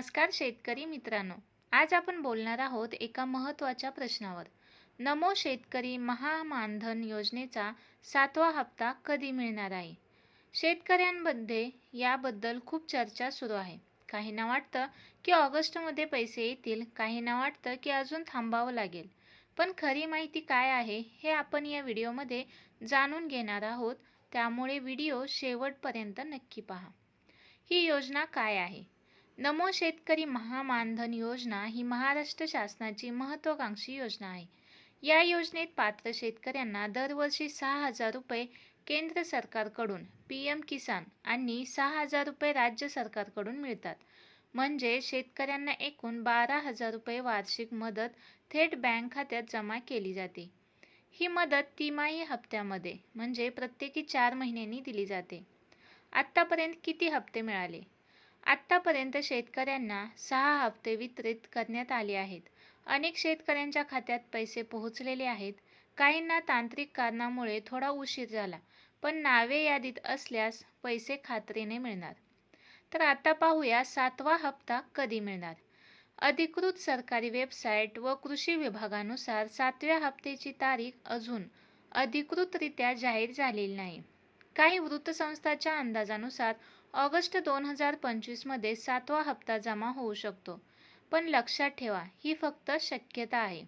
नमस्कार शेतकरी मित्रांनो. आज आपण बोलणार आहोत एका महत्त्वाच्या प्रश्नावर. नमो शेतकरी महामानधन योजनेचा सातवा हप्ता कधी मिळणार आहे? शेतकऱ्यांमध्ये याबद्दल खूप चर्चा सुरू आहे. काहींना वाटतं की ऑगस्टमध्ये पैसे येतील काहींना वाटतं की अजून थांबावं लागेल. पण खरी माहिती काय आहे हे आपण या व्हिडिओमध्ये जाणून घेणार आहोत. त्यामुळे व्हिडिओ शेवटपर्यंत नक्की पहा. ही योजना काय आहे? नमो शेतकरी महामानधन योजना ही महाराष्ट्र शासनाची महत्त्वाकांक्षी योजना आहे. या योजनेत पात्र शेतकऱ्यांना दरवर्षी सहा हजार रुपये केंद्र सरकारकडून पी एम किसान आणि सहा हजार रुपये राज्य सरकारकडून मिळतात. म्हणजे शेतकऱ्यांना एकूण बारा हजार रुपये वार्षिक मदत थेट बँक खात्यात जमा केली जाते. ही मदत तिमाही हप्त्यामध्ये म्हणजे प्रत्येकी चार महिन्यांनी दिली जाते. आत्तापर्यंत किती हप्ते मिळाले? आत्तापर्यंत शेतकऱ्यांना सहा हप्ते वितरित करण्यात आले आहेत. अनेक शेतकऱ्यांच्या खात्यात पैसे पोहोचलेले आहेत. काहींना तांत्रिक कारणामुळे थोडा उशीर झाला पण नावे यादीत असल्यास पैसे खात्रीने मिळणार. तर आता पाहूया सातवा हप्ता कधी मिळणार? अधिकृत सरकारी वेबसाईट व कृषी विभागानुसार सातव्या हप्त्याची तारीख अजून अधिकृतरित्या जाहीर झालेली नाही. काही वृत्तसंस्थांच्या अंदाजानुसार ऑगस्ट दोन हजार पंचवीसमध्ये सातवा हप्ता जमा होऊ शकतो. पण लक्षात ठेवा ही फक्त शक्यता आहे.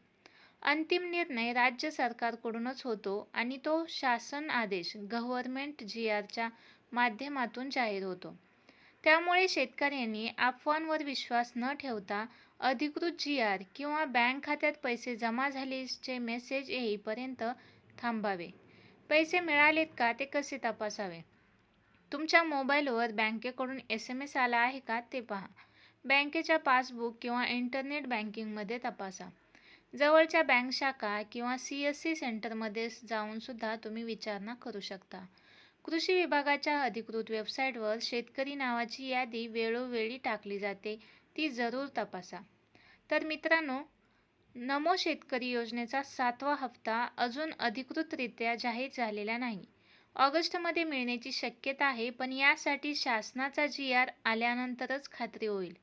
अंतिम निर्णय राज्य सरकारकडूनच होतो आणि तो शासन आदेश गव्हर्नमेंट जी आरच्या माध्यमातून जाहीर होतो. त्यामुळे शेतकऱ्यांनी अफवांवर विश्वास न ठेवता अधिकृत जी आर किंवा बँक खात्यात पैसे जमा झाल्याचे मेसेज येईपर्यंत थांबावे. पैसे मिळालेत का ते कसे तपासावे? तुमच्या मोबाईलवर बँकेकडून एस एम एस आला आहे का ते पहा. बँकेच्या पासबुक किंवा इंटरनेट बँकिंगमध्ये तपासा. जवळच्या बँक शाखा किंवा सी एस सी सेंटरमध्ये जाऊनसुद्धा तुम्ही विचारणा करू शकता. कृषी विभागाच्या अधिकृत वेबसाईटवर शेतकरी नावाची यादी वेळोवेळी टाकली जाते ती जरूर तपासा. तर मित्रांनो नमो शेतकरी योजनेचा सातवा हप्ता अजून अधिकृतरित्या जाहीर झालेला नाही. ऑगस्टमध्ये मिळण्याची शक्यता आहे पण यासाठी शासनाचा जी आर आल्यानंतरच खात्री होईल.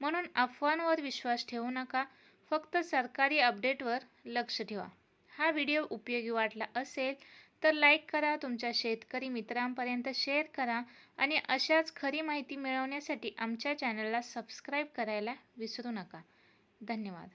म्हणून अफवांवर विश्वास ठेवू नका फक्त सरकारी अपडेटवर लक्ष ठेवा. हा व्हिडिओ उपयोगी वाटला असेल तर लाईक करा तुमच्या शेतकरी मित्रांपर्यंत शेअर करा आणि अशाच खरी माहिती मिळवण्यासाठी आमच्या चॅनलला सबस्क्राईब करायला विसरू नका. धन्यवाद.